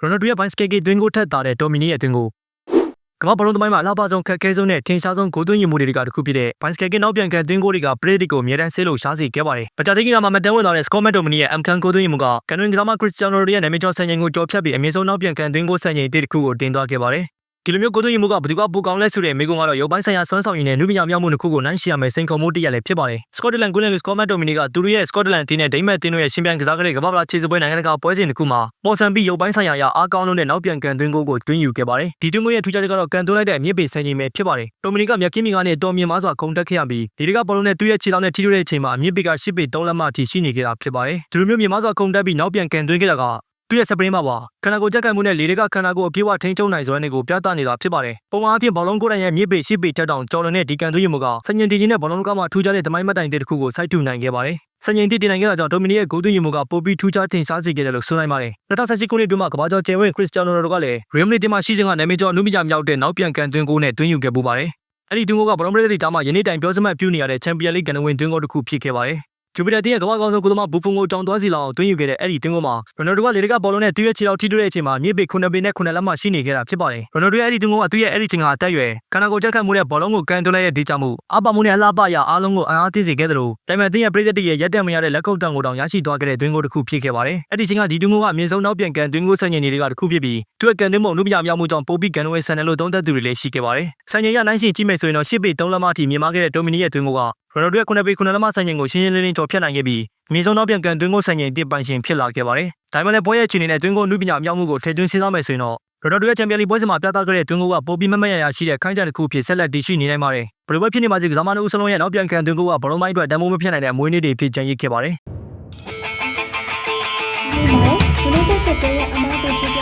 ရိုနယ်ဒိုရဲ့ဘိုင်းစကေကီတွင်းကိုထက်တာတဲ့ဒိုမီနီရဲ့တွင်းကိုကမ္ဘာဘလုံးသမိုင်းမှာအလားပါဆုံးခက်ခဲဆုံးနဲ့ထင်ရှားဆုံးဂိုးသွင်းရမှုတွေကတစ်ခုဖြစ်တဲ့ဘိုင်းစကေကီနောက်ပြန်ကန်တွင်းကိုတွေကပရိဒစ်ကိုအမြဲတမ်းဆေးလို့ရှားစီခဲ့ပါတယ်။ပချာတိကီကမှမတန်းဝင်လာတဲ့စကောမက်ဒိုမီနီရဲ့အမ်ကန်ဂိုးသွင်းရမှုကကန်တွင်းကစားမခရစ်စတီယာနိုရိုဒီရဲ့နာမည်ကျော်ဆန်ရင်ကိုကြော်ဖြတ်ပြီးအမြင့်ဆုံးနောက်ပြန်ကန်တွင်းကိုဆန်ရင်တစ်ခုကိုတင်သွားခဲ့ပါတယ်။ ဒီလိုမျိုးကိုသွင်းရမှုကဘယ်သူကပိုကောင်းလဲဆိုတဲ့မိကုံကတော့ရုပ်ပိုင်းဆိုင်ရာစွမ်းဆောင်ရည်နဲ့နုပညာမြောက်မှုတစ်ခုကိုနိုင်ရှိရမယ်စိန်ခေါ်မှုတစ်ရပ်လည်းဖြစ်ပါတယ်။စကော့တလန်ကွင်းလန်လူစကောမက်ဒိုမီနီကသူတို့ရဲ့စကော့တလန်တင်းနဲ့ဒိမတ်တင်းတို့ရဲ့ရှင်ပြိုင်ကစားကလေးကမ္ဘာ့ဖလားခြေစပွဲနိုင်ငံတကာပွဲစဉ်တစ်ခုမှာပေါ်ဆန်ပြီးရုပ်ပိုင်းဆိုင်ရာအရာအားကောင်းလုံးနဲ့နောက်ပြန်ကန်သွင်းကိုကိုတွင်းယူခဲ့ပါတယ်။ဒီတွင်းကိုရဲ့ထူးခြားချက်ကတော့ကန်သွင်းလိုက်တဲ့အမြင့်ပေဆန်ချိန်ပဲဖြစ်ပါတယ်။တိုမီနီကမြက်ကင်းမီကနေတော်မြင်မစွာခုန်တက်ခဲ့ရပြီးဒီတကဘောလုံးနဲ့သူ့ရဲ့ခြေထောက်နဲ့ထိတွေ့တဲ့အချိန်မှာအမြင့်ပေက10ပေ3လက်မအထိရှိနေခဲ့တာဖြစ်ပါတယ်။ဒီလိုမျိုးမြင်မစွာခုန်တက်ပြီးနောက်ပြန်ကန်သွင်းခဲ့တာက သူ့ရဲ့စပရင်းမှာပါခန္ဓာကိုယ်ကြက်ကန်မှုနဲ့လေတွေကခန္ဓာကိုယ်အပြည့်အဝထိန်းချုပ်နိုင်စွမ်းတွေကိုပြသနေတာဖြစ်ပါတယ်။ပုံမှန်အဖြစ်ဘောလုံးကိုယ်တိုင်ရဲ့မြစ်ပေရှိပေတက်တောင်ကျော်လွန်တဲ့ဒီကန်သွင်းရမှုကစညင်တီကြီးနဲ့ဘောလုံးကမှထူးခြားတဲ့သမိုင်းမှတ်တိုင်တစ်ခုကိုစိုက်ထူနိုင်ခဲ့ပါတယ်။စညင်တီတင်နိုင်ခဲ့တာကြောင့်ဒိုမီနီရဲ့ဂိုးသွင်းရမှုကပိုပြီးထူးခြားထင်ရှားစေခဲ့တယ်လို့ဆိုနိုင်ပါတယ်။2018ခုနှစ်တွင်းမှာကမ္ဘာကျော်ကျယ်ဝင့်ခရစ်စတီယာနိုရိုကလည်းရီယယ်မီတီမှာရှိစဉ်ကနာမည်ကျော်အနုပညာမြောက်တဲ့နောက်ပြန်ကန်သွင်းကိုနဲ့တွင်းယူခဲ့ပူပါတယ်။အဲ့ဒီတွင်းကိုကဘလုံးပရိသတ်ကြားမှာယနေ့တိုင်ပြောစမှတ်ပြုနေရတဲ့ချန်ပီယံလိဂ်ကန်ဝင်တွင်းကိုတစ်ခုဖြစ်ခဲ့ပါတယ်။ ဂျူပီတာတင်းရဲ့ကမ္ဘာကောင်ဆုံးကုသမာဘူဖုန်ကိုတောင်သွားစီလောက်တွင်းယူခဲ့တဲ့အဲ့ဒီတင်းကိုမှာရိုနယ်ဒိုကလေဒကဘောလုံးနဲ့သူ့ရဲ့ခြေထောက်ထိတွေ့တဲ့အချိန်မှာမြေပေ9ပေနဲ့9လက်မှရှိနေခဲ့တာဖြစ်ပါတယ်ရိုနယ်ဒိုရဲ့အဲ့ဒီတင်းကိုကသူ့ရဲ့အဲ့ဒီချိန်ကအသက်အရွယ်ခန္ဓာကိုယ်ချက်ခတ်မှုနဲ့ဘောလုံးကိုကန်သွင်းလိုက်တဲ့ဒေချမှုအပမှုနဲ့အလားပါရအားလုံးကိုအံ့အားသင့်စေခဲ့သလိုတိုင်မန်တင်းရဲ့ပရိသတ်တွေရဲ့ရက်တက်မရတဲ့လက်ကုပ်တံကိုတောင်ရရှိသွားခဲ့တဲ့တွင်းကိုတစ်ခုဖြစ်ခဲ့ပါတယ်အဲ့ဒီချိန်ကဒီတွင်းကိုကအမြင့်ဆုံးနောက်ပြန်ကန်တွင်းကိုဆန်ញင်တွေကတစ်ခုဖြစ်ပြီးသူ့ရဲ့ကန်တွင်းမုံနုပညာမြောက်မှုကြောင့်ပိုပြီးကန်ဝဲဆန်တယ်လို့သုံးသပ်သူတွေလည်းရှိခဲ့ပါတယ်ဆန်ញင်ရနိုင်ရှင်ကြည့်မယ်ဆိုရင်တော့ရှစ်ပေ3လက်မအထိမြင်မာခဲ့တဲ့ဒိုမီနီရဲ့တွင်းကိုက ရိုနယ်ဒိုရဲ့9ပေ9လက်မဆန်ញင်ကိုရှင်းရှင်းလင်းလင်းကျော်ဖြတ်နိုင်ခဲ့ပြီးအမြင့်ဆုံးနောက်ပြန်ကန်တွင်းကိုဆန်ញင်တစ်ပိုင်ရှင်ဖြစ်လာခဲ့ပါတယ်ဒါမှလည်းပွဲရဲ့အခြေအနေနဲ့တွင်းကိုနုပညာမြောက်မှုကိုထည့်သွင်းစဉ်းစားမယ်ဆိုရင်တော့ရိုနယ်ဒိုရဲ့ချန်ပီယံလိပွဲစဉ်မှာပြသခဲ့တဲ့တွင်းကိုကပိုပြီးမမတ်ရရရှိတဲ့ခိုင်းတန်တစ်ခုဖြစ်ဆက်လက်တည်ရှိနေနိုင်ပါတယ်ဘယ်လိုပဲဖြစ်နေပါစေကစားမနှုတ်စလုံးရဲ့နောက်ပြန်ကန်တွင်းကိုကဘလုံးမိုင်းအတွက်တန်ဖိုးမဖြစ်နိုင်တဲ့အမွေးနေ့တွေဖြစ်ကြံရစ်ခဲ့ပါတယ်ဒီမှာ United ကတည်းကအမား